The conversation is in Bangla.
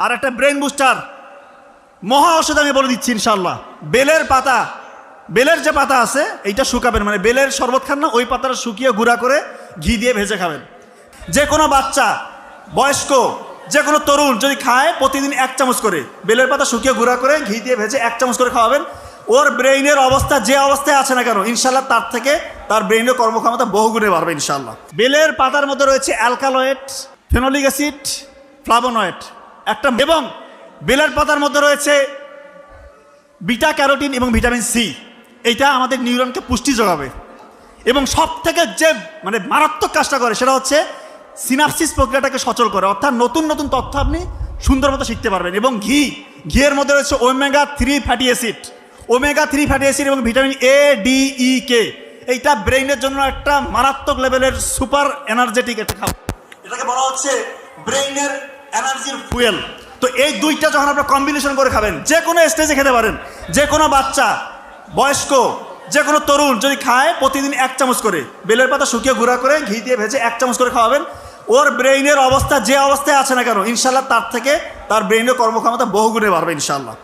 আর একটা ব্রেন বুস্টার মহা ঔষধ আমি বলে দিচ্ছি ইনশাল্লাহ বেলের পাতা, বেলের যে পাতা আছে, এইটা শুকাবেন। মানে বেলের শরবত খান না, ওই পাতাটা শুকিয়ে গুঁড়া করে ঘি দিয়ে ভেজে খাবেন। যে কোনো বাচ্চা, বয়স্ক যে কোনো তরুণ যদি খায়, প্রতিদিন এক চামচ করে। বেলের পাতা শুকিয়ে গুঁড়া করে ঘি দিয়ে ভেজে এক চামচ করে খাওয়াবেন। ওর ব্রেইনের অবস্থা যে অবস্থায় আছে না কেন ইনশাল্লাহ তার থেকে তার ব্রেইনের কর্মক্ষমতা বহুগুণে বাড়বে ইনশাল্লাহ বেলের পাতার মধ্যে রয়েছে অ্যালকালয়েড, ফেনোলিক অ্যাসিড, ফ্লাভোনয়েড। একটা এবং বেলের পাতার মধ্যে রয়েছে বিটা ক্যারোটিন এবং ভিটামিন সি। এইটা আমাদের নিউরনকে পুষ্টি যোগাবে। এবং সব থেকে যে মানে মারাত্মক কাজটা করে সেটা হচ্ছে সিনাপসিস প্রক্রিয়াটাকে সচল করে। অর্থাৎ নতুন নতুন তথ্য আপনি সুন্দর মতো শিখতে পারবেন। এবং ঘি, ঘিয়ের মধ্যে রয়েছে omega three fatty acid. Omega three fatty acid এবং vitamin A, D, E, K. এইটা ব্রেইনের জন্য একটা মারাত্মক লেভেলের সুপার এনার্জেটিক একটা খাবার। এটাকে বলা হচ্ছে ব্রেইনের এনার্জির ফুয়েল। তো এই দুইটা যখন আপনি কম্বিনেশন করে খাবেন, যে কোনো স্টেজে খেতে পারেন। যে কোনো বাচ্চা, বয়স্ক, যে কোনো তরুণ যদি খায়, প্রতিদিন এক চামচ করে। বেলের পাতা শুকিয়ে গুঁড়া করে ঘি দিয়ে ভেজে এক চামচ করে খাওয়াবেন। ওর ব্রেইনের অবস্থা যে অবস্থায় আছে না কেন ইনশাল্লাহ তার থেকে তার ব্রেইনের কর্মক্ষমতা বহুগুণে বাড়বে ইনশাল্লাহ